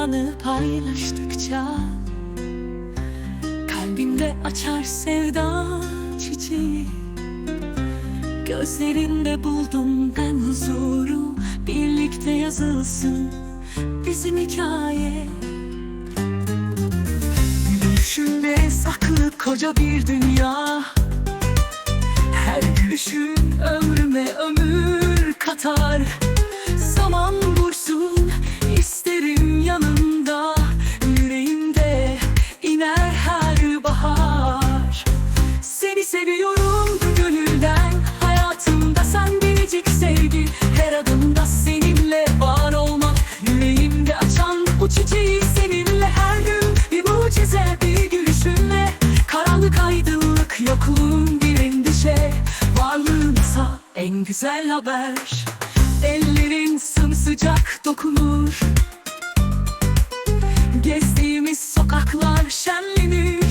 anı paylaştıkça Kalbimde açar sevda çiçeği. Gözlerinde buldum ben huzuru Birlikte yazılsın bizim hikaye. Gülüşünde saklı koca bir dünya. Her gülüşün ömrüme ömür katar mucize bir gülüşünle Karanlık aydınlık yokluğun bir endişe. Varlığınsa en güzel haber Ellerin sımsıcak dokunur. Gezdiğimiz sokaklar şenlenir.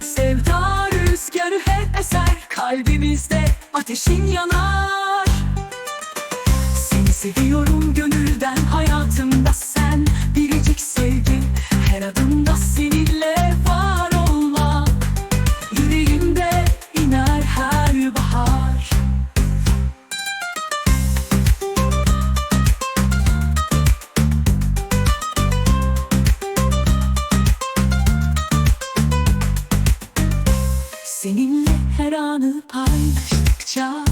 Sevda rüzgarı hep eser Kalbimizde ateşin yanar. Seni seviyorum gönülden hayatımda sen anı paylaştıkça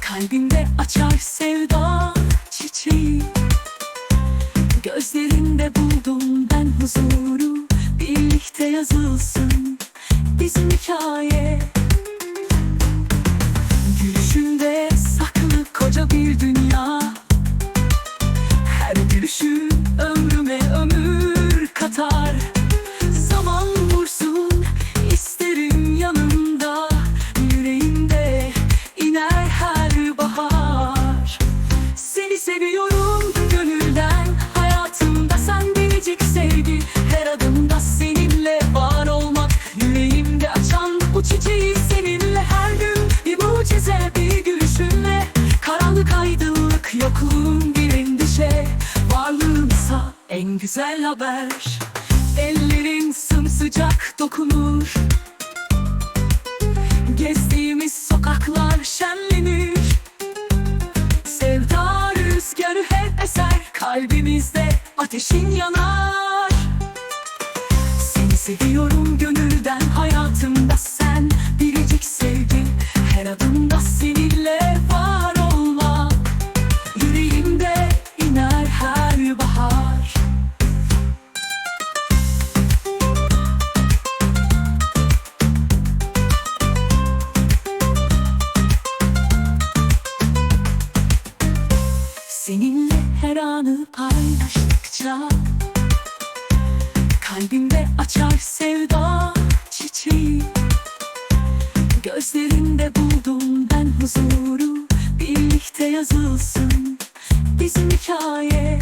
Kalbimde açar sevda çiçeği. Gözlerinde buldum ben huzuru Birlikte yazılsın bizim hikaye en güzel haber Ellerin sımsıcak dokunur. Gezdiğimiz sokaklar şenlenir. Sevda rüzgarı hep eser Kalbimizde ateşin yanar. Seni seviyorum gönülden hayatımda anı paylaştıkça Kalbimde açar sevda çiçeği. Gözlerinde buldum ben huzuru Birlikte yazılsın bizim hikaye